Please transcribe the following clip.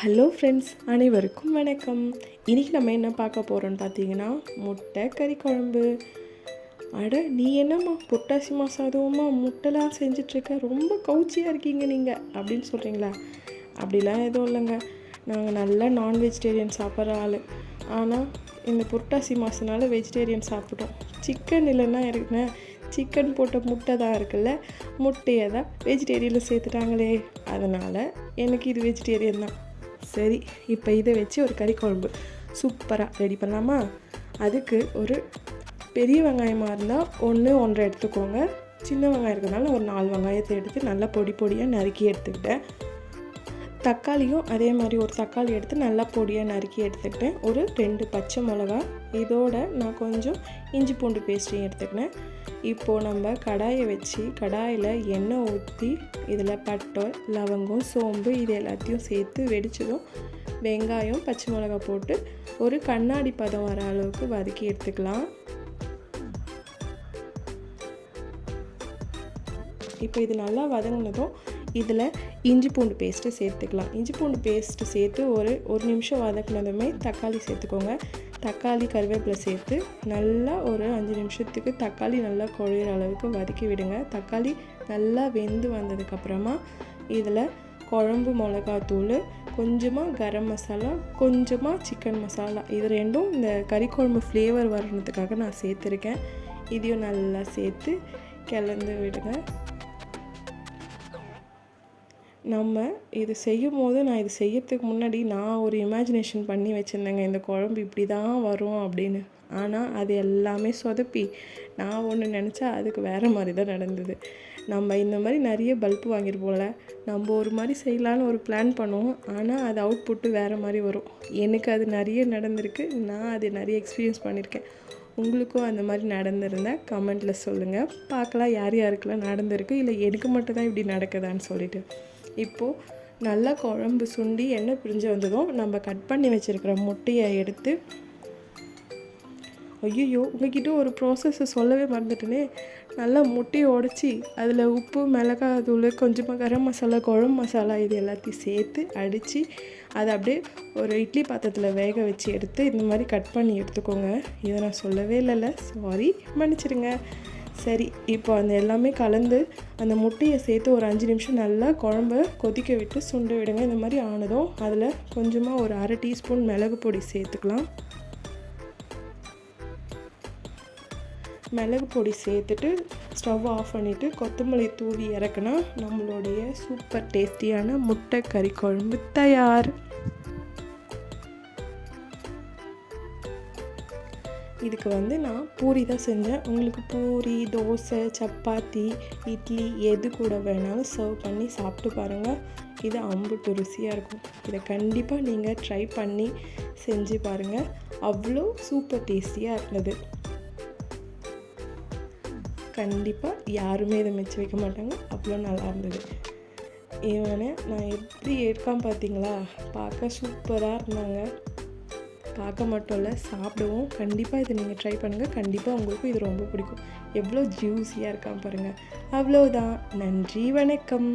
Hello friends அனைவருக்கும் வணக்கம். இன்றைக்கி நம்ம என்ன பார்க்க போகிறோம்னு பார்த்தீங்கன்னா முட்டை கறி குழம்பு. அட நீ என்னம்மா? பொட்டாசி மாசாதவமா முட்டைலாம் செஞ்சிட்ருக்க? ரொம்ப கவுச்சியாக இருக்கீங்க நீங்கள் அப்படின்னு சொல்கிறீங்களா அப்படிலாம் எதுவும் இல்லைங்க. நாங்கள் நல்லா நான் வெஜிடேரியன் சாப்பிட்ற ஆள். ஆனால் இந்த புரட்டாசி மாதனால வெஜிடேரியன் சாப்பிட்டோம். சிக்கன் இல்லைன்னா இருக்குண்ணே சிக்கன் போட்ட முட்டை தான் இருக்குல்ல? முட்டையை தான் வெஜிடேரியனில் சேர்த்துட்டாங்களே. அதனால் எனக்கு இது வெஜிடேரியன் தான். சரி இப்போ இதை வச்சு ஒரு கறி குழம்பு. சூப்பராக ரெடி பண்ணலாமா? அதுக்கு ஒரு பெரிய வெங்காயமாக இருந்தால் ஒன்று ஒன்றரை எடுத்துக்கோங்க. சின்ன வெங்காயம் இருக்கிறதுனால ஒரு நாலு வெங்காயத்தை எடுத்து நல்லா பொடி பொடியாக நறுக்கி எடுத்துக்கிட்டேன். தக்காளியும் அதே மாதிரி ஒரு தக்காளி எடுத்து நல்லா பொடியாக நறுக்கி எடுத்துக்கிட்டேன். ஒரு ரெண்டு பச்சை மிளகா. இதோட நான் கொஞ்சம் இஞ்சி பூண்டு பேஸ்ட்டையும் எடுத்துக்கினேன் இப்போது நம்ம கடாயை வச்சு கடாயில் எண்ணெய் ஊற்றி இதில் பட்டை லவங்கம் சோம்பு இது எல்லாத்தையும் சேர்த்து வெடிச்சதும் வெங்காயம் பச்சை மிளகா போட்டு ஒரு கண்ணாடி பதம் வர அளவுக்கு வதக்கி எடுத்துக்கலாம். இப்போ இது நல்லா வதங்கினதும் இதில் இஞ்சி பூண்டு பேஸ்ட்டு சேர்த்துக்கலாம். இஞ்சி பூண்டு பேஸ்ட்டு சேர்த்து ஒரு ஒரு நிமிஷம் வதக்கினதுமே தக்காளி சேர்த்துக்கோங்க. தக்காளி கருவேப்பிலை சேர்த்து நல்லா ஒரு அஞ்சு நிமிஷத்துக்கு தக்காளி நல்லா குழையிற அளவுக்கு வதக்கி விடுங்க. தக்காளி நல்லா வெந்து வந்ததுக்கப்புறமா இதில் குழம்பு மிளகாத்தூள் கொஞ்சமாக கரம் மசாலா கொஞ்சமாக சிக்கன் மசாலா. இது ரெண்டும் இந்த கறி குழம்பு ஃப்ளேவர் வரணுத்துக்காக நான் சேர்த்துருக்கேன். இதையும் நல்லா சேர்த்து கிளந்து விடுங்க. நம்ம இது செய்யும் போது நான் இது செய்யறதுக்கு முன்னாடி நான் ஒரு இமேஜினேஷன் பண்ணி வச்சுருந்தேங்க. இந்த குழம்பு இப்படி தான் வரும் அப்படின்னு. ஆனால் அது எல்லாமே சொதப்பி. நான் ஒன்று நினச்சா அதுக்கு வேறு மாதிரி தான் நடந்தது. நம்ம இந்த மாதிரி நிறைய பல்ப் வாங்கியிருப்போம்ல நம்ம ஒரு மாதிரி செய்யலான்னு ஒரு பிளான் பண்ணுவோம். ஆனால் அது அவுட்புட்டு வேறு மாதிரி வரும். எனக்கு அது நிறைய நடந்திருக்கு. நான் அது நிறைய எக்ஸ்பீரியன்ஸ் பண்ணியிருக்கேன். உங்களுக்கும் அந்த மாதிரி நடந்திருந்தால் கமெண்ட்டில் சொல்லுங்கள் பார்க்கலாம் யார் யாருக்கெல்லாம் நடந்திருக்கு இல்லை எனக்கு மட்டும் தான் இப்படி நடக்குதான்னு சொல்லிட்டு. இப்போது நல்லா குழம்பு சுண்டி எண்ணெய் பிரிஞ்சு வந்ததும் நம்ம கட் பண்ணி வச்சுருக்கிற முட்டையை எடுத்து ஐயோ உங்ககிட்ட ஒரு ப்ராசஸை சொல்லவே மறந்துட்டேனே. நல்லா முட்டையை உடச்சி அதில் உப்பு மிளகாய் தூள் கொஞ்சமாக கரம் மசாலா குழம்பு மசாலா இது எல்லாத்தையும் சேர்த்து அடித்து அதை அப்படியே ஒரு இட்லி பாத்திரத்தில் வேக வச்சு எடுத்து இந்த மாதிரி கட் பண்ணி எடுத்துக்கோங்க. இதை நான் சொல்லவே இல்லைல்ல. சாரி மன்னிச்சிடுங்க. சரி இப்போ அந்த எல்லாமே கலந்து அந்த முட்டையை சேர்த்து ஒரு அஞ்சு நிமிஷம் நல்லா குழம்ப கொதிக்க விட்டு சுண்ட விடுங்க. இந்த மாதிரி ஆனதும் அதில் கொஞ்சமாக ஒரு அரை டீஸ்பூன் மிளகு பொடி சேர்த்துக்கலாம். மிளகு பொடி சேர்த்துட்டு ஸ்டவ் ஆஃப் பண்ணிவிட்டு கொத்தமல்லி தூவி இறக்குனா நம்மளுடைய சூப்பர் டேஸ்டியான முட்டை கறி குழம்பு தயார். இதுக்கு வந்து நான் பூரி தான் செஞ்சேன். உங்களுக்கு பூரி தோசை சப்பாத்தி இட்லி எது கூட வேணாலும் சர்வ் பண்ணி சாப்பிட்டு பாருங்கள் இது அம்புட்டு ருசியாக இருக்கும். இதை கண்டிப்பாக நீங்கள் ட்ரை பண்ணி செஞ்சு பாருங்கள் அவ்வளோ சூப்பர் டேஸ்டியாக இருந்தது. கண்டிப்பாக யாருமே இதை மிச்சம் வைக்க மாட்டாங்க. அவ்வளோ நல்லா இருந்தது. இவனை நான் எப்படி எடுக்காம பார்த்தீங்களா? பார்க்க சூப்பராக இருந்தாங்க. பார்க்க மட்டும் இல்லை சாப்பிடுவோம். கண்டிப்பாக இதை நீங்கள் ட்ரை பண்ணுங்கள் கண்டிப்பாக உங்களுக்கும் இது ரொம்ப பிடிக்கும். எவ்வளோ ஜூஸியாக இருக்கான் பாருங்கள் அவ்வளோதான் நன்றி வணக்கம்.